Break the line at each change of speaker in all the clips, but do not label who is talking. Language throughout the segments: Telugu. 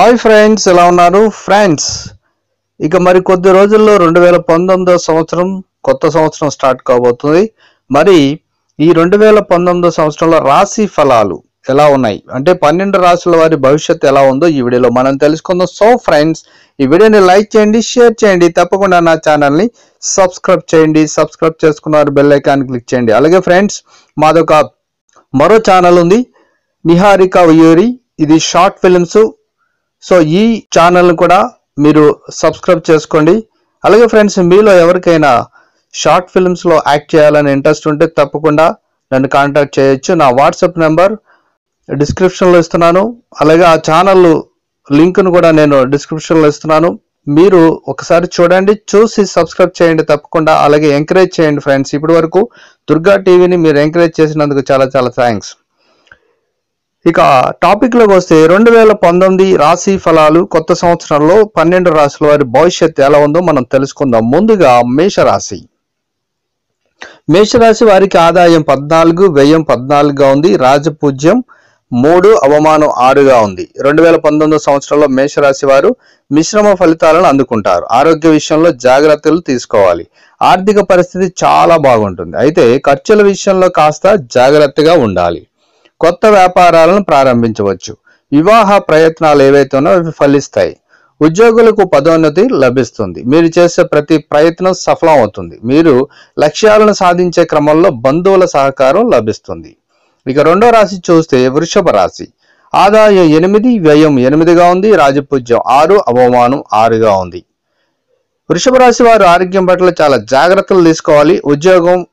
హాయ్ ఫ్రెండ్స్ ఎలా ఉన్నారు? ఫ్రెండ్స్ ఇక మరి కొద్ది రోజుల్లో రెండు వేల పంతొమ్మిదో సంవత్సరం కొత్త సంవత్సరం స్టార్ట్ కాబోతుంది. మరి ఈ రెండు వేల పంతొమ్మిదో సంవత్సరంలో రాశి ఫలాలు ఎలా ఉన్నాయి? అంటే పన్నెండు రాశుల వారి భవిష్యత్తు ఎలా ఉందో ఈ వీడియోలో మనం తెలుసుకుందాం. సో ఫ్రెండ్స్ ఈ వీడియోని లైక్ చేయండి షేర్ చేయండి తప్పకుండా నా ఛానల్ని సబ్స్క్రైబ్ చేయండి సబ్స్క్రైబ్ చేసుకున్నారు బెల్ ఐకాన్ క్లిక్ చేయండి. అలాగే ఫ్రెండ్స్ మాదొక మరో ఛానల్ ఉంది నిహారిక వయూరి. ఇది షార్ట్ ఫిల్మ్స్ సో ఈ ఛానల్ని కూడా మీరు సబ్స్క్రైబ్ చేసుకోండి. అలాగే ఫ్రెండ్స్ మీలో ఎవరికైనా షార్ట్ ఫిల్మ్స్లో యాక్ట్ చేయాలని ఇంట్రెస్ట్ ఉంటే తప్పకుండా నన్ను కాంటాక్ట్ చేయొచ్చు. నా వాట్సాప్ నెంబర్ డిస్క్రిప్షన్లో ఇస్తున్నాను. అలాగే ఆ ఛానల్ లింక్ను కూడా నేను డిస్క్రిప్షన్లో ఇస్తున్నాను. మీరు ఒకసారి చూడండి చూసి సబ్స్క్రైబ్ చేయండి తప్పకుండా. అలాగే ఎంకరేజ్ చేయండి ఫ్రెండ్స్ ఇప్పటి వరకు దుర్గా టీవీని మీరు ఎంకరేజ్ చేసినందుకు చాలా చాలా థ్యాంక్స్ ఇక టాపిక్లోకి వస్తే రెండు వేల పంతొమ్మిది రాశి ఫలాలు కొత్త సంవత్సరంలో పన్నెండు రాశుల వారి భవిష్యత్తు ఎలా ఉందో మనం తెలుసుకుందాం. ముందుగా మేషరాశి. మేషరాశి వారికి ఆదాయం పద్నాలుగు వ్యయం పద్నాలుగుగా ఉంది. రాజపూజ్యం మూడు అవమానం ఆరుగా ఉంది. రెండు వేల పంతొమ్మిదో సంవత్సరంలో మేషరాశి వారు మిశ్రమ ఫలితాలను అందుకుంటారు. ఆరోగ్య విషయంలో జాగ్రత్తలు తీసుకోవాలి. ఆర్థిక పరిస్థితి చాలా బాగుంటుంది. అయితే ఖర్చుల విషయంలో కాస్త జాగ్రత్తగా ఉండాలి. కొత్త వ్యాపారాలను ప్రారంభించవచ్చు. వివాహ ప్రయత్నాలు ఏవైతే ఉన్నాయో అవి ఫలిస్తాయి. ఉద్యోగులకు పదోన్నతి లభిస్తుంది. మీరు చేసే ప్రతి ప్రయత్నం సఫలం అవుతుంది. మీరు లక్ష్యాలను సాధించే క్రమంలో బంధువుల సహకారం లభిస్తుంది. ఇక రెండో రాశి చూస్తే వృషభ రాశి. ఆదాయం ఎనిమిది వ్యయం ఎనిమిదిగా ఉంది. రాజపూజ్యం ఆరు అవమానం ఆరుగా ఉంది. వృషభ రాశి వారు ఆరోగ్యం పట్ల చాలా జాగ్రత్తలు తీసుకోవాలి. ఉద్యోగం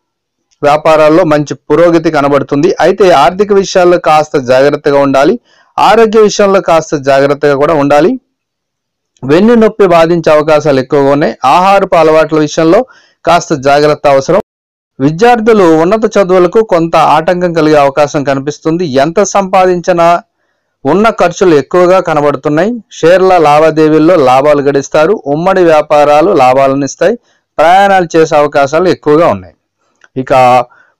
వ్యాపారాల్లో మంచి పురోగతి కనబడుతుంది. అయితే ఆర్థిక విషయాల్లో కాస్త జాగ్రత్తగా ఉండాలి. ఆరోగ్య విషయంలో కాస్త జాగ్రత్తగా కూడా ఉండాలి. వెన్ను నొప్పి బాధించే అవకాశాలు ఎక్కువగా ఉన్నాయి. ఆహారపు అలవాట్ల విషయంలో కాస్త జాగ్రత్త అవసరం. విద్యార్థులు ఉన్నత చదువులకు కొంత ఆటంకం కలిగే అవకాశం కనిపిస్తుంది. ఎంత సంపాదించినా ఉన్న ఖర్చులు ఎక్కువగా కనబడుతున్నాయి. షేర్ల లావాదేవీల్లో లాభాలు గడిస్తారు. ఉమ్మడి వ్యాపారాలు లాభాలను ఇస్తాయి. ప్రయాణాలు చేసే అవకాశాలు ఎక్కువగా ఉన్నాయి. ఇక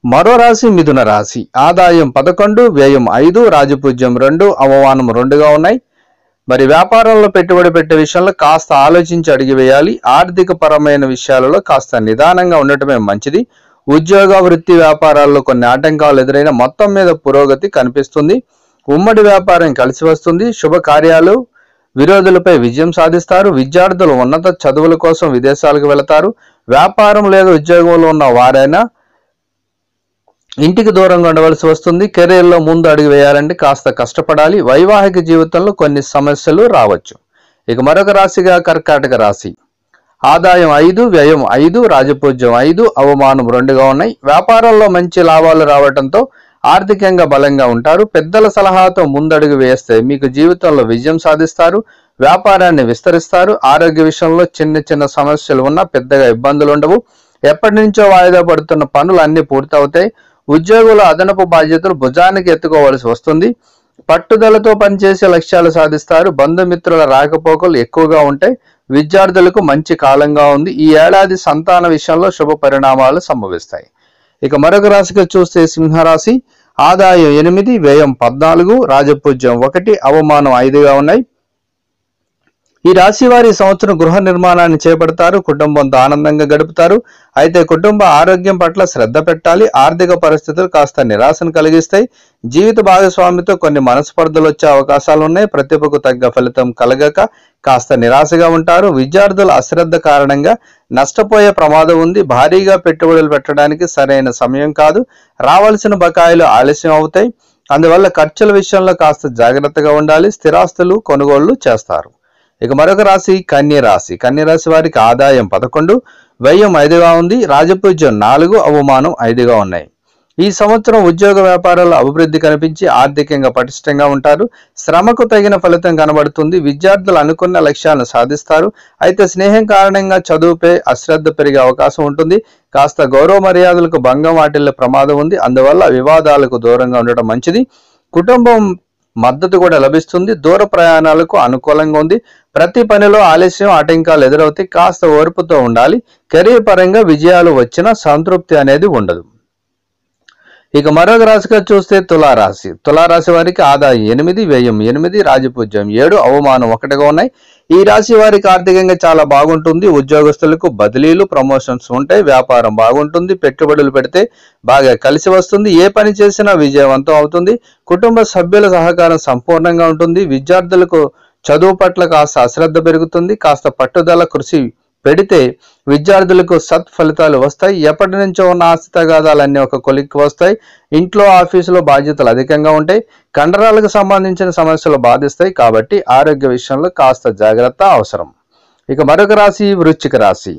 మరో రాశి మిథున రాశి. ఆదాయం పదకొండు వ్యయం ఐదు రాజపూజ్యం రెండు అవమానం రెండుగా ఉన్నాయి. మరి వ్యాపారంలో పెట్టుబడి పెట్టే విషయంలో కాస్త ఆలోచించి అడిగివేయాలి ఆర్థిక పరమైన విషయాలలో కాస్త నిదానంగా ఉండటమే మంచిది. ఉద్యోగ వృత్తి వ్యాపారాల్లో కొన్ని ఆటంకాలు ఎదురైన మొత్తం మీద పురోగతి కనిపిస్తుంది. ఉమ్మడి వ్యాపారం కలిసి వస్తుంది. శుభకార్యాలు విరోధులపై విజయం సాధిస్తారు. విద్యార్థులు ఉన్నత చదువుల కోసం విదేశాలకు వెళతారు. వ్యాపారం లేదా ఉద్యోగంలో ఉన్న వారైనా ఇంటికి దూరంగా ఉండవలసి వస్తుంది. కెరీర్లో ముందు అడుగు వేయాలంటే కాస్త కష్టపడాలి. వైవాహిక జీవితంలో కొన్ని సమస్యలు రావచ్చు. ఇక మరొక రాశిగా కర్కాటక రాశి. ఆదాయం ఐదు వ్యయం ఐదు రాజపూజ్యం ఐదు అవమానం రెండుగా ఉన్నాయి. వ్యాపారంలో మంచి లాభాలు రావడంతో ఆర్థికంగా బలంగా ఉంటారు. పెద్దల సలహాతో ముందడుగు వేస్తే మీకు జీవితంలో విజయం సాధిస్తారు. వ్యాపారాన్ని విస్తరిస్తారు. ఆరోగ్య విషయంలో చిన్న చిన్న సమస్యలు ఉన్నా పెద్దగా ఇబ్బందులు ఉండవు. ఎప్పటి నుంచో వాయిదా పడుతున్న పనులు అన్ని పూర్తవుతాయి. ఉద్యోగుల అదనపు బాధ్యతలు భుజానికి ఎత్తుకోవాల్సి వస్తుంది. పట్టుదలతో పనిచేసే లక్ష్యాలు సాధిస్తారు. బంధుమిత్రుల రాకపోకలు ఎక్కువగా ఉంటాయి. విద్యార్థులకు మంచి కాలంగా ఉంది. ఈ ఏడాది సంతాన విషయంలో శుభ పరిణామాలు సంభవిస్తాయి. ఇక మరొక రాశిగా చూస్తే సింహరాశి. ఆదాయం ఎనిమిది వ్యయం పద్నాలుగు రాజపూజ్యం ఒకటి అవమానం ఐదుగా ఉన్నాయి. ఈ రాశి వారి సంవత్సరం గృహ నిర్మాణాన్ని చేపడతారు కుటుంబంతో ఆనందంగా గడుపుతారు. అయితే కుటుంబ ఆరోగ్యం పట్ల శ్రద్ధ పెట్టాలి ఆర్థిక పరిస్థితులు కాస్త నిరాశను కలిగిస్తాయి. జీవిత భాగస్వామితో కొన్ని మనస్పర్ధలు వచ్చే అవకాశాలు ఉన్నాయి. ప్రతిభకు తగ్గ ఫలితం కలగక కాస్త నిరాశగా ఉంటారు. విద్యార్థుల అశ్రద్ధ కారణంగా నష్టపోయే ప్రమాదం ఉంది. భారీగా పెట్టుబడులు పెట్టడానికి సరైన సమయం కాదు. రావాల్సిన బకాయిలు ఆలస్యం అవుతాయి. అందువల్ల ఖర్చుల విషయంలో కాస్త జాగ్రత్తగా ఉండాలి. స్థిరాస్తులు కొనుగోళ్ళు చేస్తారు. ఇక మరొక రాశి కన్య రాశి. కన్య రాశి వారికి ఆదాయం పదకొండు వ్యయం ఐదుగా ఉంది రాజపూజ్యం నాలుగు అవమానం ఐదుగా ఉన్నాయి. ఈ సంవత్సరం ఉద్యోగ వ్యాపారాల అభివృద్ధి కనిపించి ఆర్థికంగా పటిష్టంగా ఉంటారు. శ్రమకు తగిన ఫలితం కనబడుతుంది. విద్యార్థులు అనుకున్న లక్ష్యాలను సాధిస్తారు. అయితే స్నేహం కారణంగా చదువుపై అశ్రద్ధ పెరిగే అవకాశం ఉంటుంది. కాస్త గౌరవ మర్యాదలకు భంగం వాటిల్లే ప్రమాదం ఉంది. అందువల్ల వివాదాలకు దూరంగా ఉండటం మంచిది. కుటుంబం మద్దతు కూడా లభిస్తుంది. దూర ప్రయాణాలకు అనుకూలంగా ఉంది. ప్రతి పనిలో ఆలస్యం ఆటంకాలు ఎదురవుతాయి. కాస్త ఓర్పుతో ఉండాలి. కెరీర్ పరంగా విజయాలు వచ్చినా సంతృప్తి అనేది ఉండదు. ఇక మరొక రాశిగా చూస్తే తులారాశి. తులారాశి వారికి ఆదాయం ఎనిమిది వ్యయం ఎనిమిది రాజపూజ్యం ఏడు అవమానం ఒకటిగా ఉన్నాయి. ఈ రాశి వారికి ఆర్థికంగా చాలా బాగుంటుంది. ఉద్యోగస్తులకు బదిలీలు ప్రమోషన్స్ ఉంటాయి. వ్యాపారం బాగుంటుంది. పెట్టుబడులు పెడితే బాగా కలిసి వస్తుంది. ఏ పని చేసినా విజయవంతం అవుతుంది. కుటుంబ సభ్యుల సహకారం సంపూర్ణంగా ఉంటుంది. విద్యార్థులకు చదువు పట్ల కాస్త అశ్రద్ధ పెరుగుతుంది. కాస్త పట్టుదల కృషి పెడితే విద్యార్థులకు సత్ ఫలితాలు వస్తాయి. ఎప్పటి నుంచో ఉన్న ఆస్తితగాదాలన్నీ ఒక కొలిక్కి వస్తాయి. ఇంట్లో ఆఫీసులో బాధ్యతలు అధికంగా ఉంటాయి. కండరాలకు సంబంధించిన సమస్యలు బాధిస్తాయి. కాబట్టి ఆరోగ్య విషయంలో కాస్త జాగ్రత్త అవసరం. ఇక మరొక రాశి వృశ్చిక రాశి.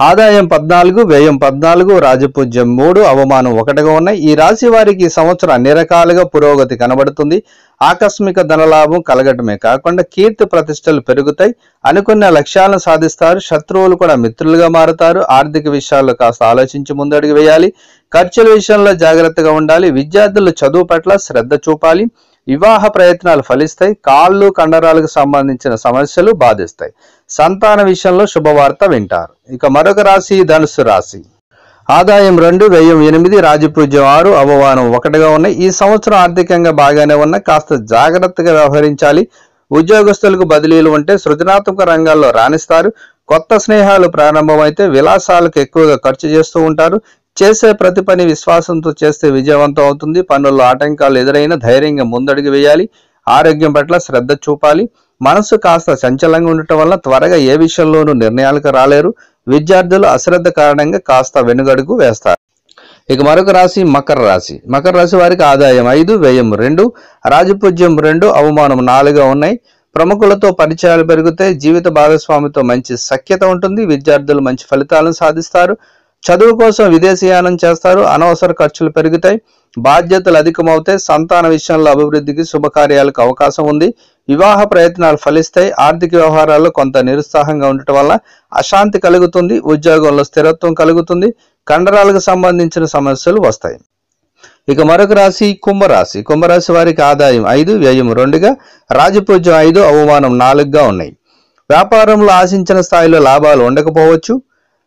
ఆదాయం పద్నాలుగు వ్యయం పద్నాలుగు రాజపూజ్యం మూడు అవమానం ఒకటిగా ఉన్నాయి. ఈ రాశి వారికి ఈ సంవత్సరం అన్ని రకాలుగా పురోగతి కనబడుతుంది. ఆకస్మిక ధనలాభం కలగటమే కాకుండా కీర్తి ప్రతిష్టలు పెరుగుతాయి. అనుకున్న లక్ష్యాలను సాధిస్తారు. శత్రువులు కూడా మిత్రులుగా మారుతారు. ఆర్థిక విషయాల్లో కాస్త ఆలోచించి ముందడుగు వేయాలి. ఖర్చుల విషయంలో జాగ్రత్తగా ఉండాలి. విద్యార్థులు చదువు పట్ల శ్రద్ధ చూపాలి. వివాహ ప్రయత్నాలు ఫలిస్తాయి. కాళ్ళు కండరాలకు సంబంధించిన సమస్యలు బాధిస్తాయి. సంతాన విషయంలో శుభవార్త వింటారు. ఇక మరొక రాశి ధనుసు రాశి. ఆదాయం రెండు వ్యయం ఎనిమిది రాజపూజ్యం ఆరు అవమానం ఒకటిగా ఉన్నాయి. ఈ సంవత్సరం ఆర్థికంగా బాగానే ఉన్న కాస్త జాగ్రత్తగా వ్యవహరించాలి. ఉద్యోగస్తులకు బదిలీలు ఉంటే సృజనాత్మక రంగాల్లో రాణిస్తారు. కొత్త స్నేహాలు ప్రారంభమైతే విలాసాలకు ఎక్కువగా ఖర్చు చేస్తూ ఉంటారు. చేసే ప్రతి పని విశ్వాసంతో చేస్తే విజయవంతం అవుతుంది. పనుల్లో ఆటంకాలు ఎదురైన ధైర్యంగా ముందడుగు వేయాలి. ఆరోగ్యం పట్ల శ్రద్ధ చూపాలి. మనసు కాస్త సంచలంగా ఉండటం వల్ల త్వరగా ఏ విషయంలోనూ నిర్ణయాలకు రాలేరు. విద్యార్థులు అశ్రద్ధ కారణంగా కాస్త వెనుగడుగు వేస్తారు. ఇక మరొక రాశి మకర రాశి. మకర రాశి వారికి ఆదాయం ఐదు వ్యయం రెండు రాజపూజ్యం రెండు అవమానం నాలుగుగా ఉన్నాయి. ప్రముఖులతో పరిచయాలు పెరుగుతాయి జీవిత భాగస్వామితో మంచి సఖ్యత ఉంటుంది. విద్యార్థులు మంచి ఫలితాలను సాధిస్తారు. చదువు కోసం విదేశీయానం చేస్తారు. అనవసర ఖర్చులు పెరుగుతాయి. బాధ్యతలు అధికమవుతాయి సంతాన విషయంలో అభివృద్ధికి శుభకార్యాలకు అవకాశం ఉంది. వివాహ ప్రయత్నాలు ఫలిస్తాయి ఆర్థిక వ్యవహారాల్లో కొంత నిరుత్సాహంగా ఉండటం వల్ల అశాంతి కలుగుతుంది ఉద్యోగంలో స్థిరత్వం కలుగుతుంది కండరాలకు సంబంధించిన సమస్యలు వస్తాయి. ఇక మరొక రాశి కుంభరాశి. కుంభరాశి వారికి ఆదాయం ఐదు వ్యయం రెండుగా రాజపూజ్యం ఐదు అవమానం నాలుగుగా ఉన్నాయి. వ్యాపారంలో ఆశించిన స్థాయిలో లాభాలు ఉండకపోవచ్చు.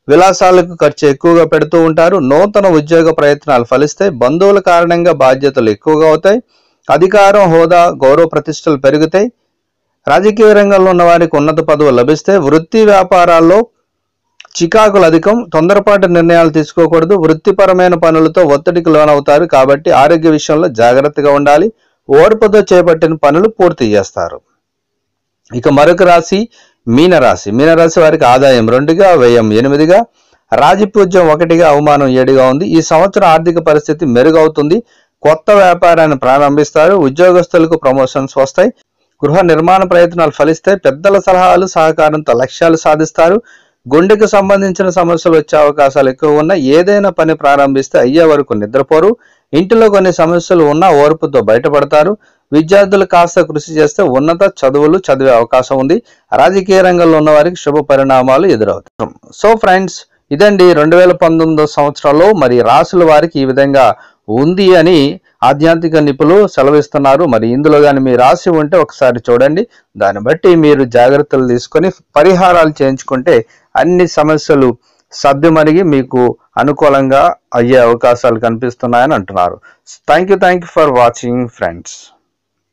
విలాసాలకు ఖర్చు ఎక్కువగా పెడుతూ ఉంటారు. నూతన ఉద్యోగ ప్రయత్నాలు ఫలిస్తే బంధువుల కారణంగా బాధ్యతలు ఎక్కువగా అవుతాయి. అధికారం హోదా గౌరవ ప్రతిష్టలు పెరుగుతాయి. రాజకీయ రంగంలో ఉన్న వారికి ఉన్నత పదవులు లభిస్తే వృత్తి వ్యాపారాల్లో చికాకులు అధికం. తొందరపాటు నిర్ణయాలు తీసుకోకూడదు. వృత్తిపరమైన పనులతో ఒత్తిడికి లోనవుతారు కాబట్టి ఆరోగ్య విషయంలో జాగ్రత్తగా ఉండాలి. ఓర్పుతో చేపట్టిన పనులు పూర్తి చేస్తారు. ఇక మరొక రాశి మీనరాశి. మీనరాశి వారికి ఆదాయం రెండుగా వ్యయం ఎనిమిదిగా రాజపూజ్యం ఒకటిగా అవమానం ఏడుగా ఉంది. ఈ సంవత్సరం ఆర్థిక పరిస్థితి మెరుగవుతుంది. కొత్త వ్యాపారాన్ని ప్రారంభిస్తారు. ఉద్యోగస్తులకు ప్రమోషన్స్ వస్తాయి. గృహ నిర్మాణ ప్రయత్నాలు ఫలిస్తాయి పెద్దల సలహాలు సహకారంతో లక్ష్యాలు సాధిస్తారు. గుండెకు సంబంధించిన సమస్యలు వచ్చే అవకాశాలు ఎక్కువ ఉన్నా ఏదైనా పని ప్రారంభిస్తే అయ్యే వరకు నిద్రపోరు. ఇంటిలో కొన్ని సమస్యలు ఉన్నా ఓర్పుతో బయటపడతారు. విద్యార్థులు కాస్త కృషి చేస్తే ఉన్నత చదువులు చదివే అవకాశం ఉంది. రాజకీయ రంగంలో ఉన్న వారికి శుభ పరిణామాలు ఎదురవుతాయి. సో ఫ్రెండ్స్ ఇదండి రెండు వేల పంతొమ్మిదో సంవత్సరంలో మరి రాసుల వారికి ఈ విధంగా ఉంది అని ఆధ్యాత్మిక నిపుణులు సెలవిస్తున్నారు. మరి ఇందులో కానీ మీ రాశి ఉంటే ఒకసారి చూడండి. దాన్ని బట్టి మీరు జాగ్రత్తలు తీసుకొని పరిహారాలు చేయించుకుంటే అన్ని సమస్యలు సభ్యమరిగి మీకు అనుకూలంగా అయ్యే అవకాశాలు కనిపిస్తున్నాయని అంటున్నారు. Thank you thank you for watching friends.